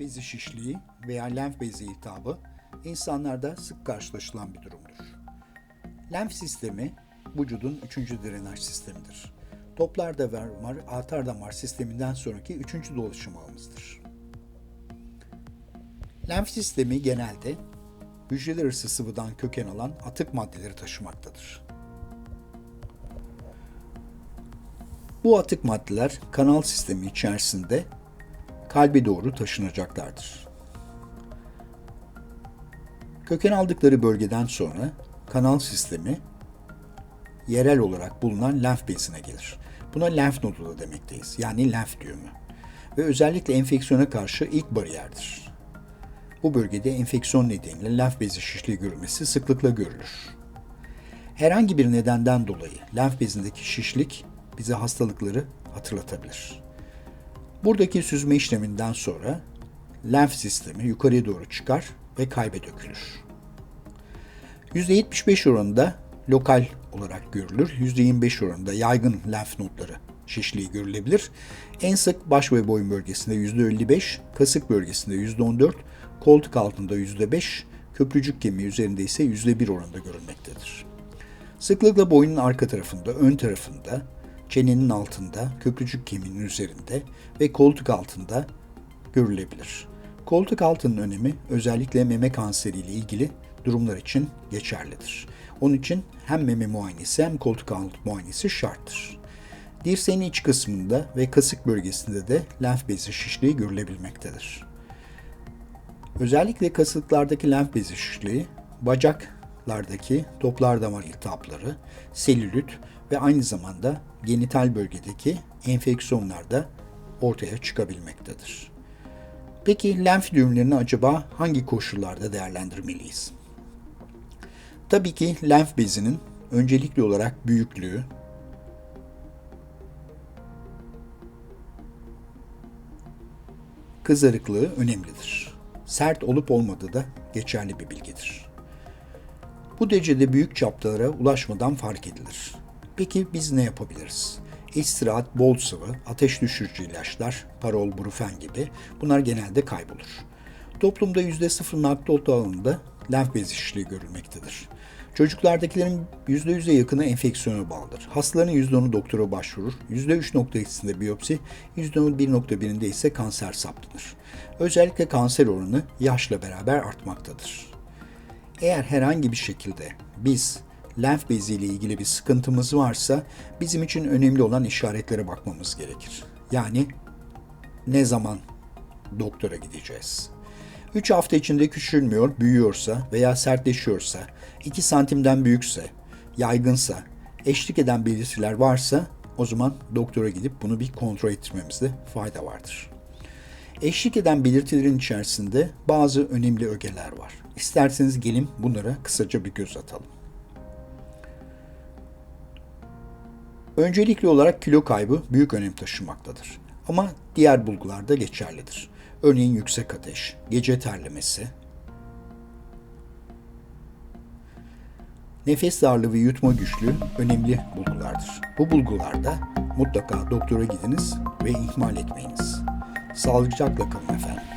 Bezi şişliği veya lenf bezi iltihabı insanlarda sık karşılaşılan bir durumdur. Lenf sistemi vücudun üçüncü drenaj sistemidir. Toplar damar, atar damar sisteminden sonraki üçüncü dolaşım ağımızdır. Lenf sistemi genelde hücreler arası sıvıdan köken alan atık maddeleri taşımaktadır. Bu atık maddeler kanal sistemi içerisinde kalbe doğru taşınacaklardır. Köken aldıkları bölgeden sonra kanal sistemi yerel olarak bulunan lenf bezine gelir. Buna lenf nodu da demekteyiz. Yani lenf düğümü. Ve özellikle enfeksiyona karşı ilk bariyerdir. Bu bölgede enfeksiyon nedeniyle lenf bezi şişliği görülmesi sıklıkla görülür. Herhangi bir nedenden dolayı lenf bezindeki şişlik bize hastalıkları hatırlatabilir. Buradaki süzme işleminden sonra lenf sistemi yukarıya doğru çıkar ve kaybe dökülür. %75 oranında lokal olarak görülür. %25 oranında yaygın lenf nodları şişliği görülebilir. En sık baş ve boyun bölgesinde %55, kasık bölgesinde %14, koltuk altında %5, köprücük kemiği üzerinde ise %1 oranında görülmektedir. Sıklıkla boynun arka tarafında, ön tarafında, çenenin altında, köprücük kemiğinin üzerinde ve koltuk altında görülebilir. Koltuk altının önemi özellikle meme kanseri ile ilgili durumlar için geçerlidir. Onun için hem meme muayenesi hem koltuk altı muayenesi şarttır. Dirseğin iç kısmında ve kasık bölgesinde de lenf bezi şişliği görülebilmektedir. Özellikle kasıklardaki lenf bezi şişliği, bacaklardaki toplar damar iltihapları, selülit ve aynı zamanda genital bölgedeki enfeksiyonlarda ortaya çıkabilmektedir. Peki lenf düğümlerini acaba hangi koşullarda değerlendirmeliyiz? Tabii ki lenf bezinin öncelikli olarak büyüklüğü, kızarıklığı önemlidir. Sert olup olmadığı da geçerli bir bilgidir. Bu derecede büyük çaplara ulaşmadan fark edilir. Peki biz ne yapabiliriz? İstirahat, bol sıvı, ateş düşürücü ilaçlar, parol, brufen gibi bunlar genelde kaybolur. Toplumda %0.6 oranında lenf bezi şişliği görülmektedir. Çocuklardakilerin %100'e yakını enfeksiyona bağlıdır. Hastaların %10'u doktora başvurur. %3.2'sinde biyopsi, %1.1'inde ise kanser saptanır. Özellikle kanser oranı yaşla beraber artmaktadır. Eğer herhangi bir şekilde biz lenf bezi ile ilgili bir sıkıntımız varsa bizim için önemli olan işaretlere bakmamız gerekir. Yani ne zaman doktora gideceğiz? 3 hafta içinde küçülmüyor, büyüyorsa veya sertleşiyorsa, 2 santimden büyükse, yaygınsa, eşlik eden belirtiler varsa o zaman doktora gidip bunu bir kontrol ettirmemizde fayda vardır. Eşlik eden belirtilerin içerisinde bazı önemli ögeler var. İsterseniz gelin bunlara kısaca bir göz atalım. Öncelikli olarak kilo kaybı büyük önem taşımaktadır. Ama diğer bulgular da geçerlidir. Örneğin yüksek ateş, gece terlemesi, nefes darlığı ve yutma güçlüğü önemli bulgulardır. Bu bulgularda mutlaka doktora gidiniz ve ihmal etmeyiniz. Sağlıcakla kalın efendim.